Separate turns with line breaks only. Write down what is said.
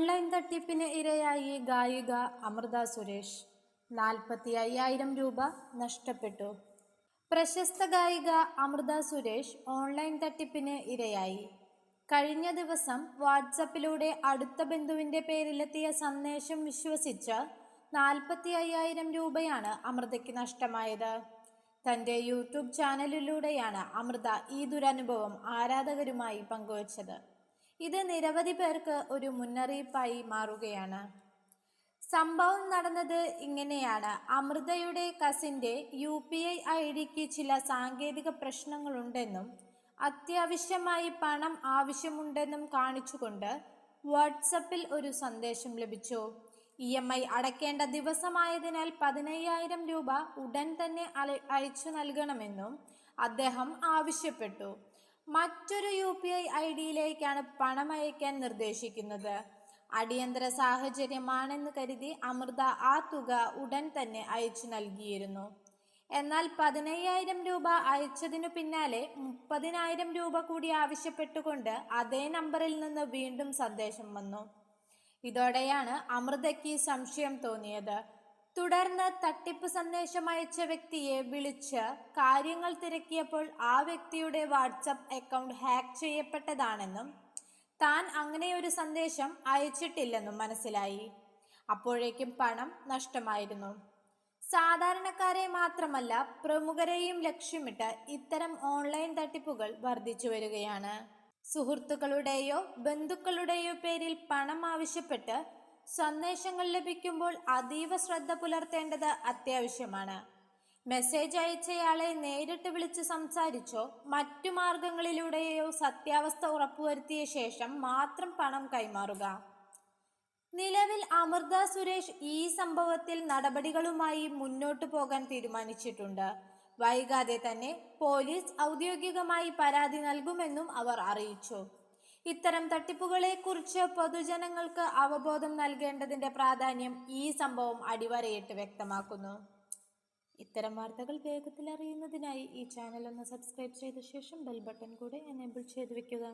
Online തട്ടിപ്പിന് ഇരയായി ഗായിക അമൃത സുരേഷ്. നാൽപ്പത്തി അയ്യായിരം രൂപ നഷ്ടപ്പെട്ടു. പ്രശസ്ത ഗായിക അമൃത സുരേഷ് ഓൺലൈൻ തട്ടിപ്പിന് ഇരയായി. കഴിഞ്ഞ ദിവസം വാട്സപ്പിലൂടെ അടുത്ത ബന്ധുവിന്റെ പേരിലെത്തിയ സന്ദേശം വിശ്വസിച്ച് നാൽപ്പത്തി അയ്യായിരം രൂപയാണ് അമൃതയ്ക്ക് നഷ്ടമായത്. തന്റെ യൂട്യൂബ് ചാനലിലൂടെയാണ് അമൃത ഈ ദുരനുഭവം ആരാധകരുമായി പങ്കുവച്ചത്. ഇത് നിരവധി പേർക്ക് ഒരു മുന്നറിയിപ്പായി മാറുകയാണ്. സംഭവം നടന്നത് ഇങ്ങനെയാണ്. അമൃതയുടെ കസിന്റെ യു പി ഐ ഐ ഡിക്ക് ചില സാങ്കേതിക പ്രശ്നങ്ങളുണ്ടെന്നും അത്യാവശ്യമായി പണം ആവശ്യമുണ്ടെന്നും കാണിച്ചുകൊണ്ട് വാട്സപ്പിൽ ഒരു സന്ദേശം ലഭിച്ചു. ഇ എം ഐ അടയ്ക്കേണ്ട ദിവസമായതിനാൽ പതിനയ്യായിരം രൂപ ഉടൻ തന്നെ അയച്ചു നൽകണമെന്നും അദ്ദേഹം ആവശ്യപ്പെട്ടു. മറ്റൊരു യു പി ഐ ഐ ഡിയിലേക്കാണ് പണം അയക്കാൻ നിർദ്ദേശിക്കുന്നത്. അടിയന്തര സാഹചര്യമാണെന്ന് കരുതി അമൃത ആ തുക ഉടൻ തന്നെ അയച്ചു നൽകിയിരുന്നു. എന്നാൽ പതിനയ്യായിരം രൂപ അയച്ചതിനു പിന്നാലെ മുപ്പതിനായിരം രൂപ കൂടി ആവശ്യപ്പെട്ടുകൊണ്ട് അതേ നമ്പറിൽ നിന്ന് വീണ്ടും സന്ദേശം വന്നു. ഇതോടെയാണ് അമൃതയ്ക്ക് സംശയം തോന്നിയത്. തുടർന്ന് തട്ടിപ്പ് സന്ദേശം അയച്ച വ്യക്തിയെ വിളിച്ച് കാര്യങ്ങൾ തിരക്കിയപ്പോൾ ആ വ്യക്തിയുടെ വാട്സപ്പ് അക്കൗണ്ട് ഹാക്ക് ചെയ്യപ്പെട്ടതാണെന്നും താൻ അങ്ങനെ ഒരു സന്ദേശം അയച്ചിട്ടില്ലെന്നും മനസ്സിലായി. അപ്പോഴേക്കും പണം നഷ്ടമായിരുന്നു. സാധാരണക്കാരെ മാത്രമല്ല പ്രമുഖരെയും ലക്ഷ്യമിട്ട് ഇത്തരം ഓൺലൈൻ തട്ടിപ്പുകൾ വർദ്ധിച്ചു വരികയാണ്. സുഹൃത്തുക്കളുടെയോ ബന്ധുക്കളുടെയോ പേരിൽ പണം ആവശ്യപ്പെട്ട് സന്ദേശങ്ങൾ ലഭിക്കുമ്പോൾ അതീവ ശ്രദ്ധ പുലർത്തേണ്ടത് അത്യാവശ്യമാണ്. മെസ്സേജ് അയച്ചയാളെ നേരിട്ട് വിളിച്ച് സംസാരിച്ചോ മറ്റു മാർഗങ്ങളിലൂടെയോ സത്യാവസ്ഥ ഉറപ്പുവരുത്തിയ ശേഷം മാത്രം പണം കൈമാറുക. നിലവിൽ അമൃത സുരേഷ് ഈ സംഭവത്തിൽ നടപടികളുമായി മുന്നോട്ടു പോകാൻ തീരുമാനിച്ചിട്ടുണ്ട്. വൈകാതെ തന്നെ പോലീസ് ഔദ്യോഗികമായി പരാതി നൽകുമെന്നും അവർ അറിയിച്ചു. ഇത്തരം തട്ടിപ്പുകളെ കുറിച്ച് പൊതുജനങ്ങൾക്ക് അവബോധം നൽകേണ്ടതിന്റെ പ്രാധാന്യം ഈ സംഭവം അടിവരയിട്ട് വ്യക്തമാക്കുന്നു. ഇത്തരം വാർത്തകൾ വേഗത്തിൽ അറിയുന്നതിനായി ഈ ചാനൽ ഒന്ന് സബ്സ്ക്രൈബ് ചെയ്ത ശേഷം ബെൽ ബട്ടൺ കൂടെ എനേബിൾ ചെയ്തു വെക്കുക.